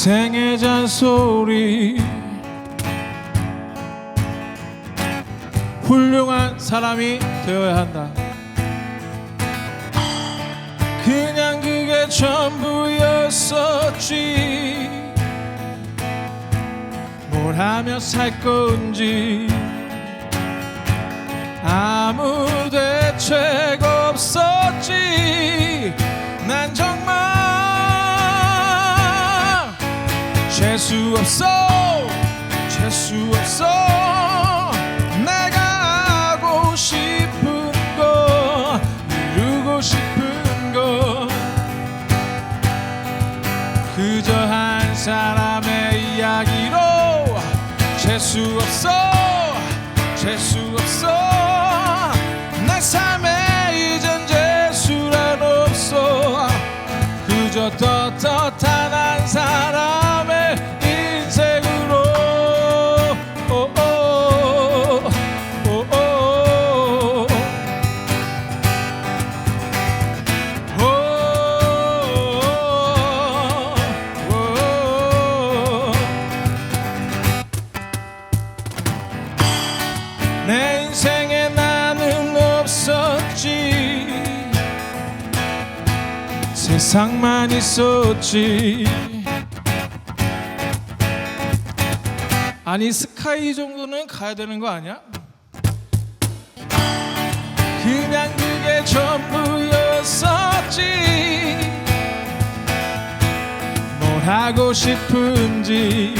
인생의 잔소리. 훌륭한 사람이 되어야 한다. 그냥 그게 전부였었지. 뭘 하며 살 건지. 아무 대책 없었지. 난 정말 재수 없어. 재수 없어. 내가 하고 싶은 거 이루고 싶은 거. 그저 한 사람의 이야기로 재수 없어 세상만 있었지. 아니 스카이 정도는 가야 되는 거 아니야? 그냥 그게 전부였었지. 뭘 하고 싶은지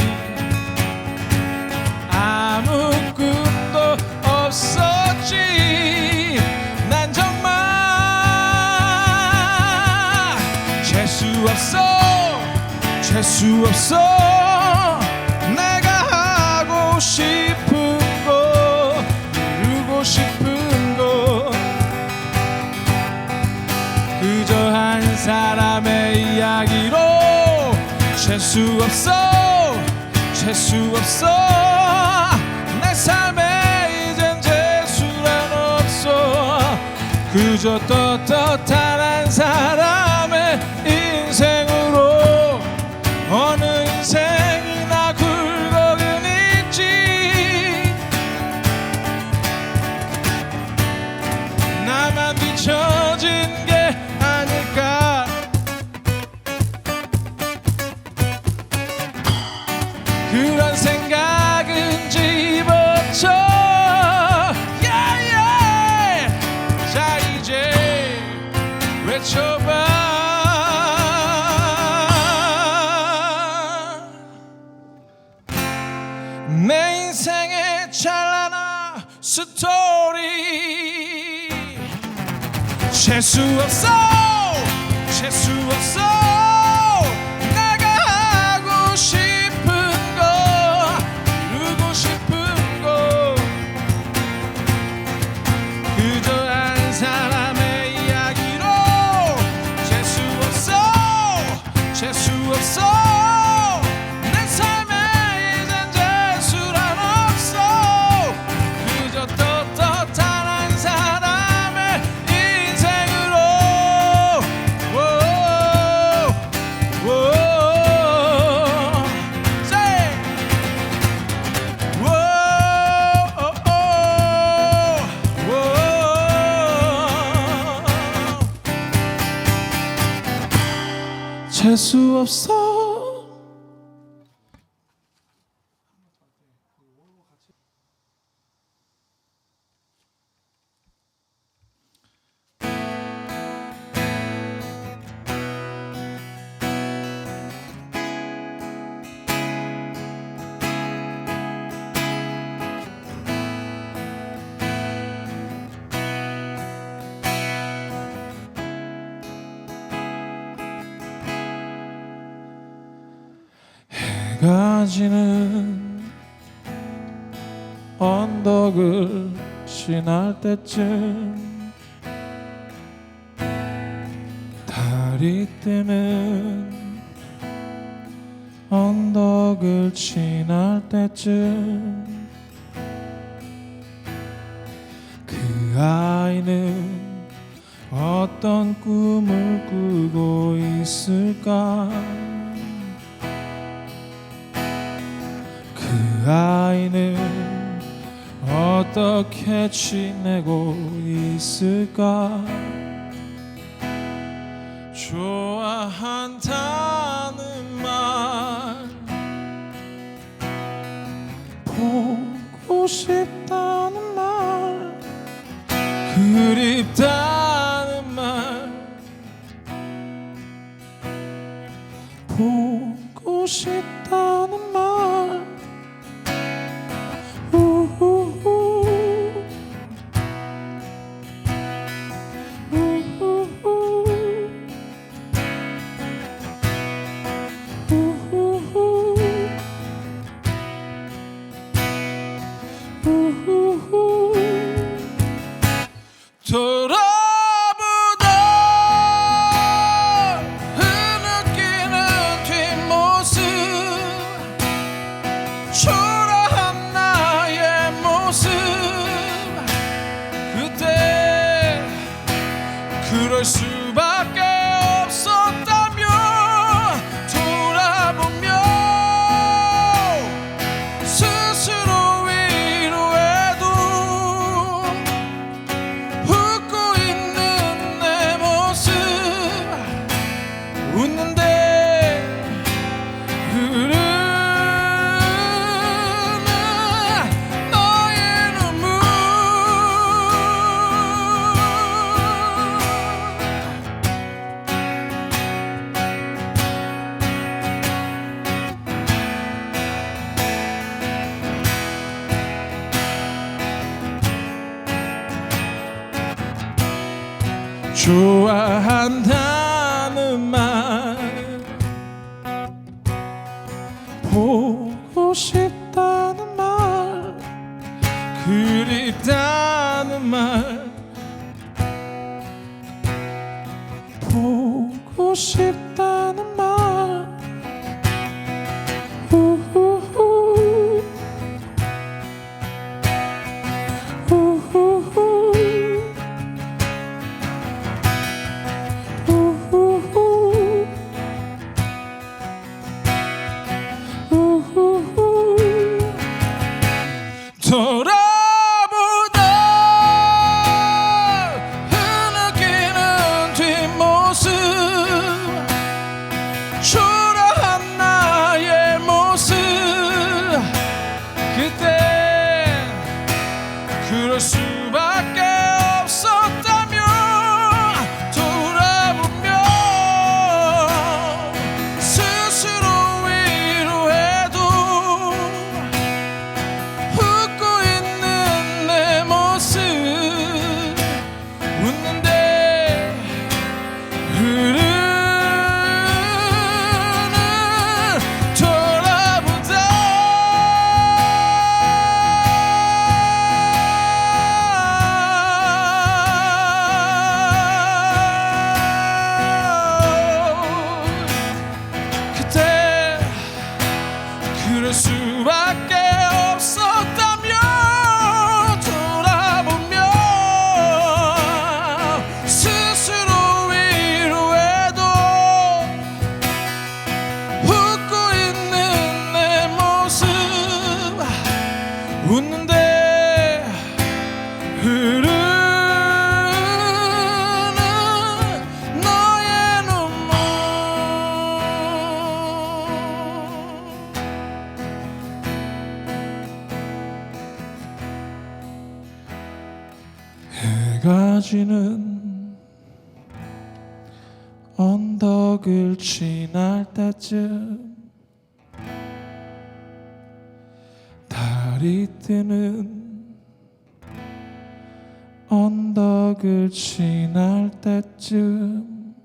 수 없어. 내가 하고 싶은 거 이루고 싶은 거. 그저 한 사람의 이야기로 재수 없어 재수 없어. 내 삶에 이젠 재수란 없어. 그저 떳떳한 한 사람 그런 생각은 집어쳐. Yeah, yeah. 자 이제 외쳐봐. 내 인생의 찬란한 스토리. 재수 없어. 재수 없어 재수 없어 해가 지는 언덕을 지날 때쯤 달이 뜨는 언덕을 지날 때쯤 어떻게 지내고 있을까? 좋아한다는 말 보고 싶다는 말 그립다는 말 보고 싶다 그럴 수밖에 좋아한다는 말 보고 싶 웃는데 흐르는 너의 눈물. 해가 지는 언덕을 지날 때쯤 달이 뜨는 언덕을 지날 때쯤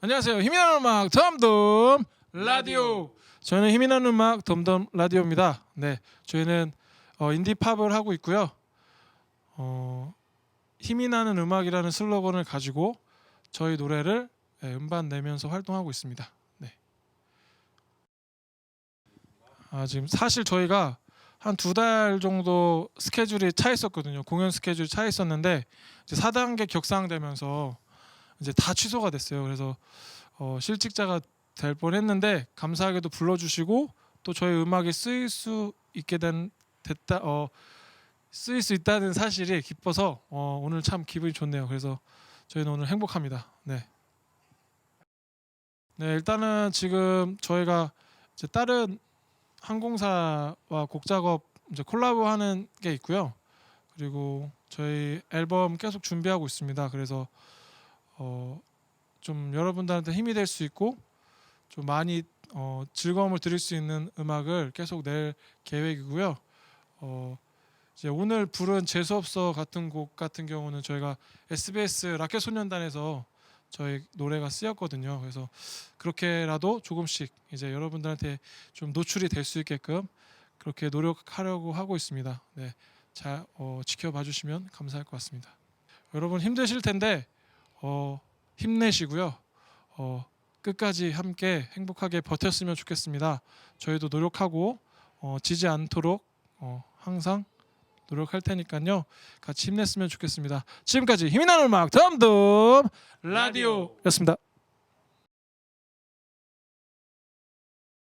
안녕하세요. 힘이 나는 음악 덤덤 라디오. 저는 힘이 나는 음악 덤덤 라디오입니다. 네, 저희는 어, 인디 팝을 하고 있고요. 어, 힘이 나는 음악이라는 슬로건을 가지고 저희 노래를 예, 음반 내면서 활동하고 있습니다. 네. 아 지금 사실 저희가 한 두 달 정도 스케줄이 차 있었거든요. 공연 스케줄이 차 있었는데 이제 4단계 격상되면서 이제 다 취소가 됐어요. 그래서 어, 실직자가 될 뻔했는데 감사하게도 불러주시고 또 저희 음악이 쓰일 수 있게 된 됐다 어 쓰일 수 있다는 사실이 기뻐서 어, 오늘 참 기분이 좋네요. 그래서 저희는 오늘 행복합니다. 네. 네 일단은 지금 저희가 이제 다른 항공사와 곡 작업 이제 콜라보하는 게 있고요. 그리고 저희 앨범 계속 준비하고 있습니다. 그래서 어, 좀 여러분들한테 힘이 될 수 있고 좀 많이 어, 즐거움을 드릴 수 있는 음악을 계속 낼 계획이고요. 어, 이제 오늘 부른 재수없어 같은 곡 같은 경우는 저희가 SBS 라켓 소년단에서 저희 노래가 쓰였거든요. 그래서 그렇게라도 조금씩 이제 여러분들한테 좀 노출이 될 수 있게끔 그렇게 노력하려고 하고 있습니다. 네, 잘 어, 지켜봐 주시면 감사할 것 같습니다. 여러분 힘드실 텐데 어, 힘내시고요. 어, 끝까지 함께 행복하게 버텼으면 좋겠습니다. 저희도 노력하고 어, 지지 않도록 어, 항상 노력할 테니까요. 같이 힘냈으면 좋겠습니다. 지금까지 힘이 나는 음악 덤덤 라디오였습니다.